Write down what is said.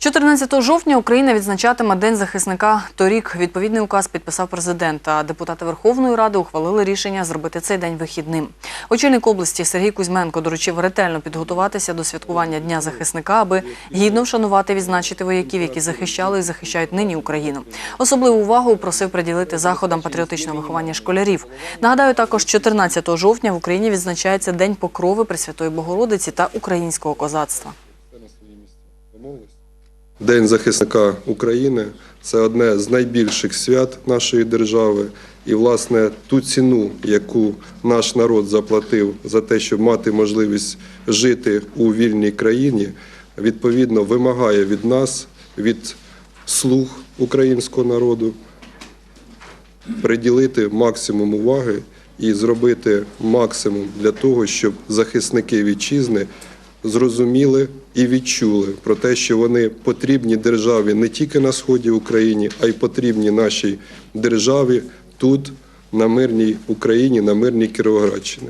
14 жовтня Україна відзначатиме День захисника. Торік відповідний указ підписав президент. А депутати Верховної Ради ухвалили рішення зробити цей день вихідним. Очільник області Сергій Кузьменко доручив ретельно підготуватися до святкування Дня захисника, аби гідно вшанувати відзначити вояків, які захищали і захищають нині Україну. Особливу увагу просив приділити заходам патріотичного виховання школярів. Нагадаю, також 14 жовтня в Україні відзначається День покрови Пресвятої Богородиці та українського козацтва. День захисника України це одне з найбільших свят нашої держави. І, власне, ту ціну, яку наш народ заплатив за те, щоб мати можливість жити у вільній країні, відповідно вимагає від нас, від слуг українського народу, приділити максимум уваги і зробити максимум для того, щоб захисники вітчизни зрозуміли і відчули про те, що вони потрібні державі не тільки на сході України, а й потрібні нашій державі тут, на мирній Україні, на мирній Кіровоградщині.